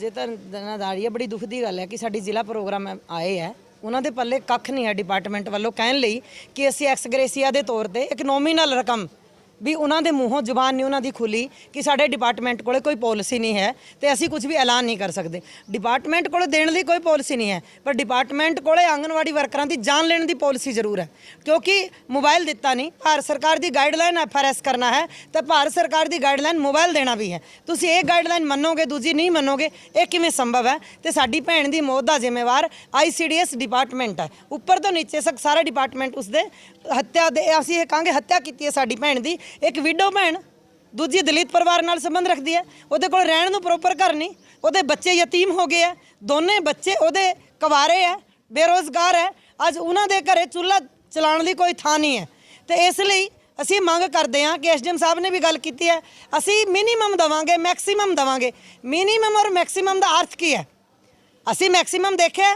ਜੇ ਤਾਂ ਆ ਰਹੀ ਹੈ, ਬੜੀ ਦੁੱਖ ਦੀ ਗੱਲ ਹੈ ਕਿ ਸਾਡੀ ਜ਼ਿਲ੍ਹਾ ਪ੍ਰੋਗਰਾਮ ਆਏ ਹੈ। ਉਹਨਾਂ ਦੇ ਪੱਲੇ ਕੱਖ ਨਹੀਂ ਹੈ ਡਿਪਾਰਟਮੈਂਟ ਵੱਲੋਂ ਕਹਿਣ ਲਈ ਕਿ ਅਸੀਂ ਐਕਸ ਗ੍ਰੇਸੀਆ ਦੇ ਤੌਰ ਤੇ ਇੱਕ ਨੋਮੀਨਲ ਰਕਮ ਵੀ ਉਹਨਾਂ ਦੇ ਮੂੰਹੋਂ ਜ਼ੁਬਾਨ ਨਹੀਂ ਉਹਨਾਂ ਦੀ ਖੁੱਲੀ ਕਿ ਸਾਡੇ ਡਿਪਾਰਟਮੈਂਟ ਕੋਲੇ ਕੋਈ ਪਾਲਿਸੀ ਨਹੀਂ ਹੈ ਤੇ ਅਸੀਂ ਕੁਝ ਵੀ ਐਲਾਨ ਨਹੀਂ ਕਰ ਸਕਦੇ। ਡਿਪਾਰਟਮੈਂਟ ਕੋਲੇ ਦੇਣ ਲਈ ਕੋਈ ਪਾਲਿਸੀ ਨਹੀਂ ਹੈ, ਪਰ ਡਿਪਾਰਟਮੈਂਟ ਕੋਲੇ ਆਂਗਨਵਾੜੀ ਵਰਕਰਾਂ ਦੀ ਜਾਨ ਲੈਣ ਦੀ ਪਾਲਿਸੀ ਜ਼ਰੂਰ ਹੈ। ਕਿਉਂਕਿ ਮੋਬਾਈਲ ਦਿੱਤਾ ਨਹੀਂ, ਭਾਰਤ ਸਰਕਾਰ ਦੀ ਗਾਈਡਲਾਈਨ ਐਫਆਰਐਸ ਕਰਨਾ ਹੈ ਤਾਂ ਭਾਰਤ ਸਰਕਾਰ ਦੀ ਗਾਈਡਲਾਈਨ ਮੋਬਾਈਲ ਦੇਣਾ ਵੀ ਹੈ। ਤੁਸੀਂ ਇਹ ਗਾਈਡਲਾਈਨ ਮੰਨੋਗੇ, ਦੂਜੀ ਨਹੀਂ ਮੰਨੋਗੇ, ਇਹ ਕਿਵੇਂ ਸੰਭਵ ਹੈ? ਤੇ ਸਾਡੀ ਭੈਣ ਦੀ ਮੌਤ ਦਾ ਜ਼ਿੰਮੇਵਾਰ ਆਈਸੀਡੀਐਸ ਡਿਪਾਰਟਮੈਂਟ ਹੈ। ਉੱਪਰ ਤੋਂ ਨੀਚੇ ਤੱਕ ਸਾਰਾ ਡਿਪਾਰਟਮੈਂਟ ਉਸਦੇ ਹੱਤਿਆ ਦੇ, ਅਸੀਂ ਇਹ ਕਹਾਂਗੇ ਹੱਤਿਆ ਕੀਤੀ ਹੈ ਸਾਡੀ ਭੈਣ ਦੀ। ਇੱਕ ਵਿਡੋ ਭੈਣ, ਦੂਜੀ ਦਲਿਤ ਪਰਿਵਾਰ ਨਾਲ ਸੰਬੰਧ ਰੱਖਦੀ ਹੈ। ਉਹਦੇ ਕੋਲ ਰਹਿਣ ਨੂੰ ਪ੍ਰੋਪਰ ਘਰ ਨਹੀਂ। ਉਹਦੇ ਬੱਚੇ ਯਤੀਮ ਹੋ ਗਏ ਆ ਦੋਨੇ ਬੱਚੇ ਉਹਦੇ ਕੁਵਾਰੇ ਆ ਬੇਰੋਜ਼ਗਾਰ ਹੈ। ਅੱਜ ਉਹਨਾਂ ਦੇ ਘਰੇ ਚੁੱਲ੍ਹਾ ਚਲਾਉਣ ਦੀ ਕੋਈ ਥਾਂ ਨਹੀਂ ਹੈ। ਤੇ ਇਸ ਲਈ ਅਸੀਂ ਮੰਗ ਕਰਦੇ ਹਾਂ ਕਿ ਐਸਡੀਐਮ ਸਾਹਿਬ ਨੇ ਵੀ ਗੱਲ ਕੀਤੀ ਹੈ। ਅਸੀਂ ਮਿਨੀਮਮ ਦਵਾਂਗੇ ਮੈਕਸਿਮਮ ਦਵਾਂਗੇ। ਮਿਨੀਮਮ ਔਰ ਮੈਕਸਿਮਮ ਦਾ ਅਰਥ ਕੀ ਹੈ? ਅਸੀਂ ਮੈਕਸਿਮਮ ਦੇਖਿਆ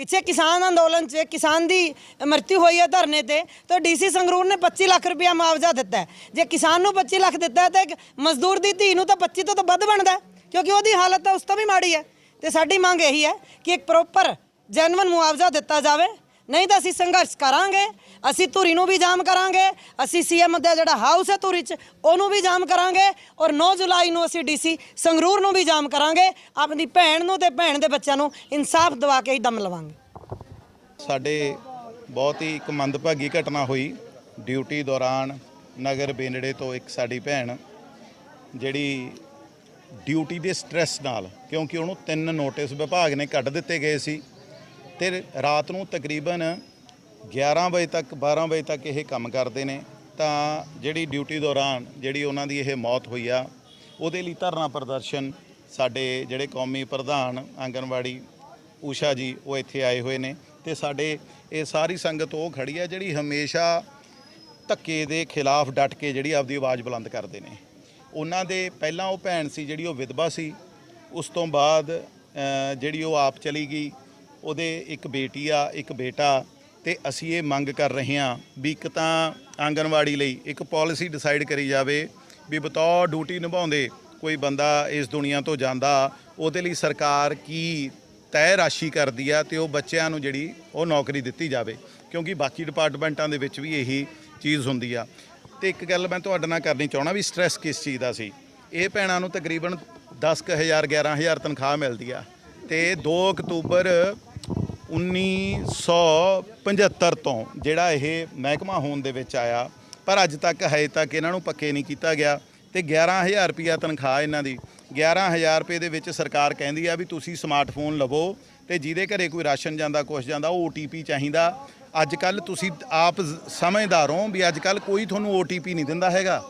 ਪਿੱਛੇ ਕਿਸਾਨ ਅੰਦੋਲਨ 'ਚ ਕਿਸਾਨ ਦੀ ਮਰਤੀ ਹੋਈ ਹੈ ਧਰਨੇ ਤੇ, ਤਾਂ ਡੀਸੀ ਸੰਗਰੂਰ ਨੇ 25 ਲੱਖ ਰੁਪਇਆ ਮੁਆਵਜ਼ਾ ਦਿੱਤਾ ਜੇ ਕਿਸਾਨ ਨੂੰ 25 ਲੱਖ ਦਿੱਤਾ ਹੈ, ਤਾਂ ਇੱਕ ਮਜ਼ਦੂਰ ਦੀ ਧੀ ਨੂੰ ਤਾਂ 25 ਤੋਂ ਤਾਂ ਵੱਧ ਬਣਦਾ ਕਿਉਂਕਿ ਉਹਦੀ ਹਾਲਤ ਤਾਂ ਉਸ ਤੋਂ ਵੀ ਮਾੜੀ ਹੈ। ਤੇ ਸਾਡੀ ਮੰਗ ਇਹੀ ਹੈ ਕਿ ਇੱਕ ਪ੍ਰੋਪਰ ਜੈਨੂਇਨ ਮੁਆਵਜ਼ਾ ਦਿੱਤਾ ਜਾਵੇ ਨਹੀਂ ਤਾਂ ਅਸੀਂ ਸੰਘਰਸ਼ ਕਰਾਂਗੇ, ਅਸੀਂ ਧੂਰੀ ਨੂੰ ਵੀ ਜਾਮ ਕਰਾਂਗੇ, ਅਸੀਂ ਸੀਐਮ ਦਾ ਜਿਹੜਾ ਹਾਊਸ ਹੈ ਧੂਰੀ 'ਚ, ਉਹਨੂੰ ਵੀ ਜਾਮ ਕਰਾਂਗੇ ਔਰ 9 ਜੁਲਾਈ ਨੂੰ ਅਸੀਂ ਡੀਸੀ ਸੰਗਰੂਰ ਨੂੰ ਵੀ ਜਾਮ ਕਰਾਂਗੇ, ਆਪਣੀ ਭੈਣ ਨੂੰ ਤੇ ਭੈਣ ਦੇ ਬੱਚਿਆਂ ਨੂੰ ਇਨਸਾਫ ਦਿਵਾ ਕੇ ਹੀ ਦਮ ਲਵਾਂਗੇ। ਸਾਡੇ ਬਹੁਤ ਹੀ ਇੱਕ ਮੰਦਭਾਗੀ ਘਟਨਾ ਹੋਈ, ਡਿਊਟੀ ਦੌਰਾਨ ਨਗਰ ਬੇਨੜੇ ਤੋਂ ਇੱਕ ਸਾਡੀ ਭੈਣ, ਜਿਹੜੀ ਡਿਊਟੀ ਦੇ ਸਟ੍ਰੈਸ ਨਾਲ, ਕਿਉਂਕਿ ਉਹਨੂੰ ਤਿੰਨ ਨੋਟਿਸ ਵਿਭਾਗ ਨੇ ਕੱਢ ਦਿੱਤੇ ਗਏ ਸੀ ਤੇ ਰਾਤ ਨੂੰ ਤਕਰੀਬਨ 11 ਵਜੇ ਤੱਕ 12 ਵਜੇ ਤੱਕ ਇਹ ਕੰਮ ਕਰਦੇ ਨੇ, ਤਾਂ ਜਿਹੜੀ ਡਿਊਟੀ ਦੌਰਾਨ ਜਿਹੜੀ ਉਹਨਾਂ ਦੀ ਇਹ ਮੌਤ ਹੋਈ ਆ, ਉਹਦੇ ਲਈ ਧਰਨਾ ਪ੍ਰਦਰਸ਼ਨ ਸਾਡੇ ਜਿਹੜੇ ਕੌਮੀ ਪ੍ਰਧਾਨ ਆਂਗਨਵਾੜੀ ਊਸ਼ਾ ਜੀ, ਉਹ ਇੱਥੇ ਆਏ ਹੋਏ ਨੇ ਤੇ ਸਾਡੇ ਇਹ ਸਾਰੀ ਸੰਗਤ ਉਹ ਖੜੀ ਆ ਜਿਹੜੀ ਹਮੇਸ਼ਾ ਧੱਕੇ ਦੇ ਖਿਲਾਫ ਡਟ ਕੇ ਜਿਹੜੀ ਆਪਦੀ ਆਵਾਜ਼ ਬੁਲੰਦ ਕਰਦੇ ਨੇ। ਉਹਨਾਂ ਦੇ ਪਹਿਲਾਂ ਉਹ ਭੈਣ ਸੀ ਜਿਹੜੀ ਉਹ ਵਿਧਵਾ ਸੀ, ਉਸ ਤੋਂ ਬਾਅਦ ਜਿਹੜੀ ਉਹ ਆਪ ਚਲੀ ਗਈ ਉਹਦੇ ਇੱਕ ਬੇਟੀ ਆ, ਇੱਕ ਬੇਟਾ ਤੇ ਅਸੀਂ ਇਹ ਮੰਗ ਕਰ ਰਹੇ ਹਾਂ ਵੀ ਇੱਕ ਤਾਂ ਆਂਗਨਵਾੜੀ ਲਈ ਇੱਕ ਪਾਲਿਸੀ ਡਿਸਾਈਡ ਕਰੀ ਜਾਵੇ ਵੀ ਬਤੌਰ ਡਿਊਟੀ ਨਿਭਾਉਂਦੇ ਕੋਈ ਬੰਦਾ ਇਸ ਦੁਨੀਆ ਤੋਂ ਜਾਂਦਾ, ਉਹਦੇ ਲਈ ਸਰਕਾਰ ਕੀ ਤੈਅ ਰਾਸ਼ੀ ਕਰਦੀ ਆ ਤੇ ਉਹ ਬੱਚਿਆਂ ਨੂੰ ਜਿਹੜੀ ਉਹ ਨੌਕਰੀ ਦਿੱਤੀ ਜਾਵੇ, ਕਿਉਂਕਿ ਬਾਕੀ ਡਿਪਾਰਟਮੈਂਟਾਂ ਦੇ ਵਿੱਚ ਵੀ ਇਹੀ ਚੀਜ਼ ਹੁੰਦੀ ਆ। ਤੇ ਇੱਕ ਗੱਲ ਮੈਂ ਤੁਹਾਡੇ ਨਾਲ ਕਰਨੀ ਚਾਹਣਾ ਵੀ ਸਟ੍ਰੈਸ ਕਿਸ ਚੀਜ਼ ਦਾ ਸੀ? ਇਹ ਭੈਣਾਂ ਨੂੰ ਤਕਰੀਬਨ 10000 11000 ਤਨਖਾਹ ਮਿਲਦੀ ਆ ਤੇ 2 ਅਕਤੂਬਰ 1975 ਤੋਂ ਜਿਹੜਾ ਇਹ ਮਹਿਕਮਾ ਹੋਣ ਦੇ ਵਿੱਚ ਆਇਆ, ਪਰ ਅੱਜ ਤੱਕ ਹਜੇ ਤੱਕ ਇਹਨਾਂ ਨੂੰ ਪੱਕੇ ਨਹੀਂ ਕੀਤਾ ਗਿਆ ਤੇ 11000 ਰੁਪਿਆ ਤਨਖਾਹ ਇਹਨਾਂ ਦੀ। 11000 ਰੁਪਏ ਦੇ ਵਿੱਚ ਸਰਕਾਰ ਕਹਿੰਦੀ ਆ ਵੀ ਤੁਸੀਂ ਸਮਾਰਟਫੋਨ ਲਵੋ ਤੇ ਜਿਹਦੇ ਘਰੇ ਕੋਈ ਰਾਸ਼ਨ ਜਾਂਦਾ, ਕੁਛ ਜਾਂਦਾ, ਉਹ OTP ਚਾਹੀਦਾ। ਅੱਜ ਕੱਲ ਤੁਸੀਂ ਆਪ ਸਮਝਦਾਰ ਹੋ ਵੀ ਅੱਜ ਕੱਲ ਕੋਈ ਤੁਹਾਨੂੰ OTP ਨਹੀਂ ਦਿੰਦਾ ਹੈਗਾ,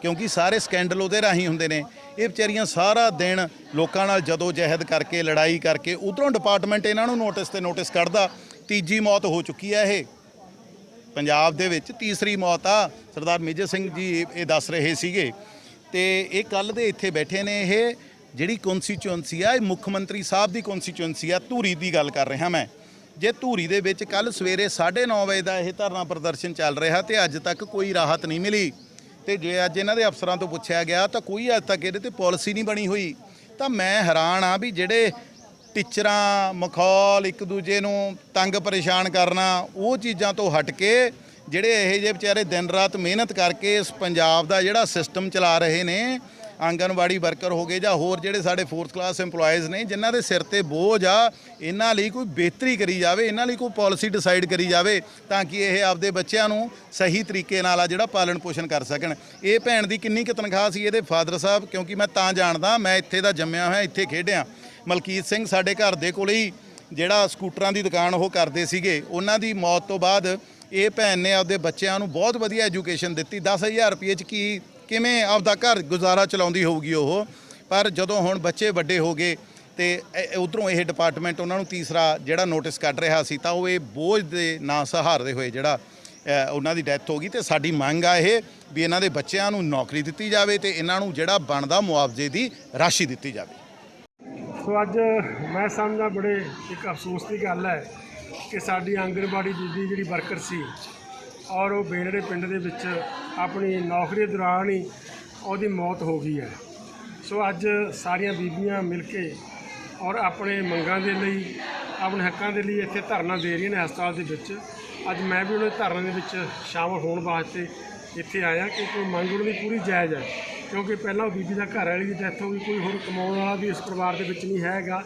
ਕਿਉਂਕਿ ਸਾਰੇ ਸਕੈਂਡਲ ਉਹਦੇ ਰਾਹੀਂ ਹੁੰਦੇ ਨੇ। ਇਹ ਵਿਚਾਰੀਆਂ ਸਾਰਾ ਦਿਨ ਲੋਕਾਂ ਨਾਲ ਜਦੋਂ ਜਹਿਦ ਕਰਕੇ, ਲੜਾਈ ਕਰਕੇ, ਉਧਰੋਂ ਡਿਪਾਰਟਮੈਂਟ ਇਹਨਾਂ ਨੂੰ ਨੋਟਿਸ ਤੇ ਨੋਟਿਸ ਕੱਢਦਾ, ਤੀਜੀ ਮੌਤ ਹੋ ਚੁੱਕੀ ਹੈ ਇਹ। ਪੰਜਾਬ ਦੇ ਵਿੱਚ ਤੀਸਰੀ ਮੌਤ ਆ, ਸਰਦਾਰ ਮੇਜਰ ਸਿੰਘ ਜੀ ਇਹ- ਦੱਸ ਰਹੇ ਸੀਗੇ। ਤੇ ਇਹ ਕੱਲ ਦੇ ਇੱਥੇ ਬੈਠੇ ਨੇ ਇਹ, ਜਿਹੜੀ ਕਨਸਟੀਚੁਐਂਸੀ ਆ, ਇਹ ਮੁੱਖ ਮੰਤਰੀ ਸਾਹਿਬ ਦੀ ਕਨਸਟੀਚੁਐਂਸੀ ਆ, ਧੂਰੀ ਦੀ ਗੱਲ ਕਰ ਰਿਹਾ ਮੈਂ। ਜੇ ਧੂਰੀ ਦੇ ਵਿੱਚ ਕੱਲ ਸਵੇਰੇ 9:30 ਵਜੇ ਦਾ ਇਹ ਧਰਨਾ ਪ੍ਰਦਰਸ਼ਨ ਚੱਲ ਰਿਹਾ ਤੇ ਅੱਜ ਤੱਕ ਕੋਈ ਰਾਹਤ ਨਹੀਂ ਮਿਲੀ। ਤੇ ਜੇ ਅੱਜ ਇਹਨਾਂ ਦੇ ਅਫਸਰਾਂ ਤੋਂ ਪੁੱਛਿਆ ਗਿਆ ਤਾਂ ਕੋਈ ਅੱਜ ਤੱਕ ਇਹਦੇ ਤੇ ਪਾਲਿਸੀ ਨਹੀਂ ਬਣੀ ਹੋਈ। ਤਾਂ ਮੈਂ ਹੈਰਾਨ ਆ ਵੀ ਜਿਹੜੇ ਟੀਚਰਾਂ, ਮਖੌਲ ਇੱਕ ਦੂਜੇ ਨੂੰ ਤੰਗ ਪਰੇਸ਼ਾਨ ਕਰਨਾ, ਉਹ ਚੀਜ਼ਾਂ ਤੋਂ ਹਟ ਕੇ ਜਿਹੜੇ ਇਹ ਜਿਹੇ ਵਿਚਾਰੇ ਦਿਨ ਰਾਤ ਮਿਹਨਤ ਕਰਕੇ ਇਸ ਪੰਜਾਬ ਦਾ ਜਿਹੜਾ ਸਿਸਟਮ ਚਲਾ ਰਹੇ ਨੇ ਆਂਗਨਵਾੜੀ ਵਰਕਰ ਹੋ ਗਏ ਜਾਂ ਹੋਰ ਜਿਹੜੇ ਸਾਡੇ ਫੋਰਥ ਕਲਾਸ EMPLOYEES ਨੇ, ਜਿਨ੍ਹਾਂ ਦੇ ਸਿਰ ਤੇ ਬੋਝ ਆ, ਇਹਨਾਂ ਲਈ ਕੋਈ ਬਿਹਤਰੀ ਕਰੀ ਜਾਵੇ, ਇਹਨਾਂ ਲਈ ਕੋਈ ਪਾਲਿਸੀ ਡਿਸਾਈਡ ਕਰੀ ਜਾਵੇ ਤਾਂ ਕਿ ਇਹ ਆਪਦੇ ਬੱਚਿਆਂ ਨੂੰ ਸਹੀ ਤਰੀਕੇ ਨਾਲ ਆ ਜਿਹੜਾ ਪਾਲਣ ਪੋਸ਼ਣ ਕਰ ਸਕਣ। ਇਹ ਭੈਣ ਦੀ ਕਿੰਨੀ ਕੁ ਤਨਖਾਹ ਸੀ ਇਹਦੇ ਫਾਦਰ ਸਾਹਿਬ? ਕਿਉਂਕਿ ਮੈਂ ਤਾਂ ਜਾਣਦਾ, ਮੈਂ ਇੱਥੇ ਦਾ ਜੰਮਿਆ ਹੋਇਆ, ਇੱਥੇ ਖੇਡਿਆ। ਮਲਕੀਤ ਸਿੰਘ ਸਾਡੇ ਘਰ ਦੇ ਕੋਲੇ ਹੀ ਜਿਹੜਾ ਸਕੂਟਰਾਂ ਦੀ ਦੁਕਾਨ ਉਹ ਕਰਦੇ ਸੀਗੇ। ਉਹਨਾਂ ਦੀ ਮੌਤ ਤੋਂ ਬਾਅਦ ਇਹ ਭੈਣ ਨੇ ਆਪਦੇ ਬੱਚਿਆਂ ਨੂੰ ਬਹੁਤ ਵਧੀਆ ਐਜੂਕੇਸ਼ਨ ਦਿੱਤੀ। 10000 ਰੁਪਏ ਚ ਕੀ ਕਿਵੇਂ ਆਪਦਾ ਘਰ ਗੁਜ਼ਾਰਾ ਚਲਾਉਂਦੀ ਹੋਊਗੀ ਉਹ? ਪਰ ਜਦੋਂ ਹੁਣ ਬੱਚੇ ਵੱਡੇ ਹੋ ਗਏ ਤੇ ਉਧਰੋਂ ਇਹ ਡਿਪਾਰਟਮੈਂਟ ਉਹਨਾਂ ਨੂੰ ਤੀਸਰਾ ਜਿਹੜਾ ਨੋਟਿਸ ਕੱਢ ਰਿਹਾ ਸੀ ਤਾਂ ਉਹ ਇਹ ਬੋਝ ਦੇ ਨਾ ਸਹਾਰਦੇ ਹੋਏ ਜਿਹੜਾ ਉਹਨਾਂ ਦੀ ਡੈਥ ਹੋ ਗਈ ਤੇ ਸਾਡੀ ਮੰਗ ਆ ਇਹ ਵੀ ਇਹਨਾਂ ਦੇ ਬੱਚਿਆਂ ਨੂੰ ਨੌਕਰੀ ਦਿੱਤੀ ਜਾਵੇ ਤੇ ਇਹਨਾਂ ਨੂੰ ਜਿਹੜਾ ਬਣਦਾ ਮੁਆਵਜ਼ੇ ਦੀ ਰਾਸ਼ੀ ਦਿੱਤੀ ਜਾਵੇ। ਸੋ ਅੱਜ ਮੈਂ ਸਮਝਦਾ ਬੜੇ ਇੱਕ ਅਫਸੋਸ ਦੀ ਗੱਲ ਹੈ ਕਿ ਸਾਡੀ ਆਂਗਣਵਾੜੀ ਦੂਜੀ ਜਿਹੜੀ ਵਰਕਰ ਸੀ ਔਰ ਉਹ ਬੇਨੜੇ ਪਿੰਡ ਦੇ ਵਿੱਚ ਆਪਣੀ ਨੌਕਰੀ ਦੌਰਾਨ ਹੀ ਉਹਦੀ ਮੌਤ ਹੋ ਗਈ ਹੈ। ਸੋ ਅੱਜ ਸਾਰੀਆਂ ਬੀਬੀਆਂ ਮਿਲ ਕੇ ਔਰ ਆਪਣੇ ਮੰਗਾਂ ਦੇ ਲਈ, ਆਪਣੇ ਹੱਕਾਂ ਦੇ ਲਈ ਇੱਥੇ ਧਰਨਾ ਦੇ ਰਹੀਆਂ ਨੇ ਹਸਪਤਾਲ ਦੇ ਵਿੱਚ। ਅੱਜ ਮੈਂ ਵੀ ਉਹਨਾਂ ਦੇ ਧਰਨੇ ਦੇ ਵਿੱਚ ਸ਼ਾਮਲ ਹੋਣ ਵਾਸਤੇ ਇੱਥੇ ਆਇਆ ਕਿਉਂਕਿ ਮੰਗ ਉਹਨਾਂ ਦੀ ਪੂਰੀ ਜਾਇਜ਼ ਹੈ। ਕਿਉਂਕਿ ਪਹਿਲਾਂ ਉਹ ਬੀਬੀ ਦਾ ਘਰ ਵਾਲੀ ਦੀ ਡੈਥ ਹੋ ਗਈ, ਕੋਈ ਹੋਰ ਕਮਾਉਣ ਵਾਲਾ ਵੀ ਇਸ ਪਰਿਵਾਰ ਦੇ ਵਿੱਚ ਨਹੀਂ ਹੈਗਾ।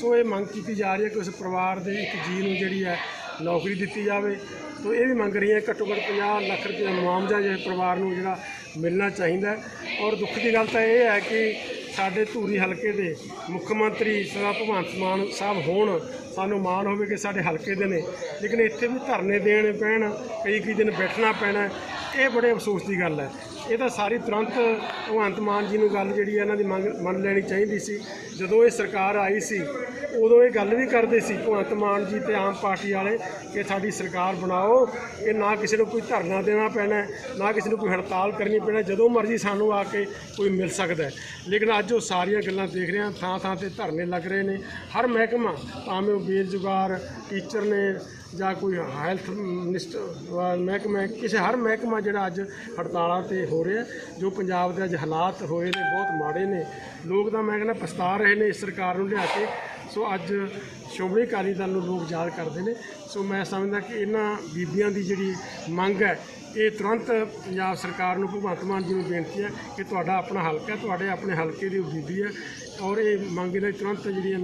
ਸੋ ਇਹ ਮੰਗ ਕੀਤੀ ਜਾ ਰਹੀ ਹੈ ਕਿ ਉਸ ਪਰਿਵਾਰ ਦੇ ਇੱਕ ਜੀ ਨੂੰ ਜਿਹੜੀ ਹੈ ਨੌਕਰੀ ਦਿੱਤੀ ਜਾਵੇ। ਤੋ ਇਹ ਵੀ ਮੰਗ ਰਹੀਆਂ ਘੱਟੋ ਘੱਟ 50 ਲੱਖ ਰੁਪਏ ਦਾ ਮੁਆਵਜ਼ਾ ਜੇ ਪਰਿਵਾਰ ਨੂੰ ਜਿਹੜਾ ਮਿਲਣਾ ਚਾਹੀਦਾ ਔਰ ਦੁੱਖ ਦੀ ਗੱਲ ਤਾਂ ਇਹ ਹੈ ਕਿ ਸਾਡੇ ਧੂਰੀ ਹਲਕੇ ਦੇ ਮੁੱਖ ਮੰਤਰੀ ਸਰਦਾਰ ਭਗਵੰਤ ਮਾਨ ਸਾਹਿਬ ਹੋਣ, ਸਾਨੂੰ ਮਾਣ ਹੋਵੇ ਕਿ ਸਾਡੇ ਹਲਕੇ ਦੇ ਨੇ। ਲੇਕਿਨ ਇੱਥੇ ਵੀ ਧਰਨੇ ਦੇਣ ਪੈਣ ਕਈ ਕਈ ਦਿਨ ਬੈਠਣਾ ਪੈਣਾ ਇਹ ਬੜੇ ਅਫਸੋਸ ਦੀ ਗੱਲ ਹੈ। ਇਹ ਤਾਂ ਸਾਰੀ ਤੁਰੰਤ ਭਗਵੰਤ ਮਾਨ ਜੀ ਨੂੰ ਗੱਲ ਜਿਹੜੀ ਹੈ ਇਹਨਾਂ ਦੀ ਮੰਗ, ਮੰਨ ਲੈਣੀ ਚਾਹੀਦੀ ਸੀ। ਜਦੋਂ ਇਹ ਸਰਕਾਰ ਆਈ ਸੀ, ਉਦੋਂ ਇਹ ਗੱਲ ਵੀ ਕਰਦੇ ਸੀ ਭਗਵੰਤ ਮਾਨ ਜੀ ਤੇ ਆਮ ਪਾਰਟੀ ਵਾਲੇ ਕਿ ਸਾਡੀ ਸਰਕਾਰ ਬਣਾਓ, ਕਿ ਨਾ ਕਿਸੇ ਨੂੰ ਕੋਈ ਧਰਨਾ ਦੇਣਾ ਪੈਣਾ, ਨਾ ਕਿਸੇ ਨੂੰ ਕੋਈ ਹੜਤਾਲ ਕਰਨੀ ਪੈਣਾ, ਜਦੋਂ ਮਰਜ਼ੀ ਸਾਨੂੰ ਆ ਕੇ ਕੋਈ ਮਿਲ ਸਕਦਾ ਲੇਕਿਨ ਅੱਜ ਉਹ ਸਾਰੀਆਂ ਗੱਲਾਂ ਦੇਖ ਰਹੇ ਹਾਂ ਥਾਂ ਥਾਂ ਤੇ ਧਰਨੇ ਲੱਗ ਰਹੇ ਨੇ। ਹਰ ਮਹਿਕਮਾ, ਭਾਵੇਂ ਉਹ ਬੇਰੁਜ਼ਗਾਰ, ਟੀਚਰ ਨੇ ਜਾਂ ਕੋਈ ਹੈਲਥ ਮਿਨਿਸਟਰ ਮਹਿਕਮਾ, ਕਿਸੇ ਹਰ ਮਹਿਕਮਾ ਜਿਹੜਾ ਅੱਜ ਹੜਤਾਲਾਂ ਤੇ ਹੋ ਰਿਹਾ ਜੋ ਪੰਜਾਬ ਦੇ ਅੱਜ ਹਾਲਾਤ ਹੋਏ ਨੇ, ਬਹੁਤ ਮਾੜੇ ਨੇ। ਲੋਕ ਤਾਂ ਮੈਂ ਕਹਿੰਦਾ ਪਛਤਾ ਰਹੇ ਨੇ ਇਸ ਸਰਕਾਰ ਨੂੰ ਲਿਆ ਕੇ। ਸੋ ਅੱਜ ਸ਼੍ਰੋਮਣੀ ਅਕਾਲੀ ਦਲ ਨੂੰ ਲੋਕ ਯਾਦ ਕਰਦੇ ਨੇ। ਸੋ ਮੈਂ ਸਮਝਦਾ ਕਿ ਇਹਨਾਂ ਬੀਬੀਆਂ ਦੀ ਜਿਹੜੀ ਮੰਗ ਹੈ, ਇਹ ਤੁਰੰਤ ਪੰਜਾਬ ਸਰਕਾਰ ਨੂੰ, ਭਗਵੰਤ ਮਾਨ ਜੀ ਨੂੰ ਬੇਨਤੀ ਹੈ ਕਿ ਤੁਹਾਡਾ ਆਪਣਾ ਹਲਕਾ ਤੁਹਾਡੇ ਆਪਣੇ ਹਲਕੇ ਦੀ ਬੀਬੀ ਹੈ ਔਰ ਇਹ ਮੰਗ ਦੇ ਤੁਰੰਤ ਜਿਹੜੀ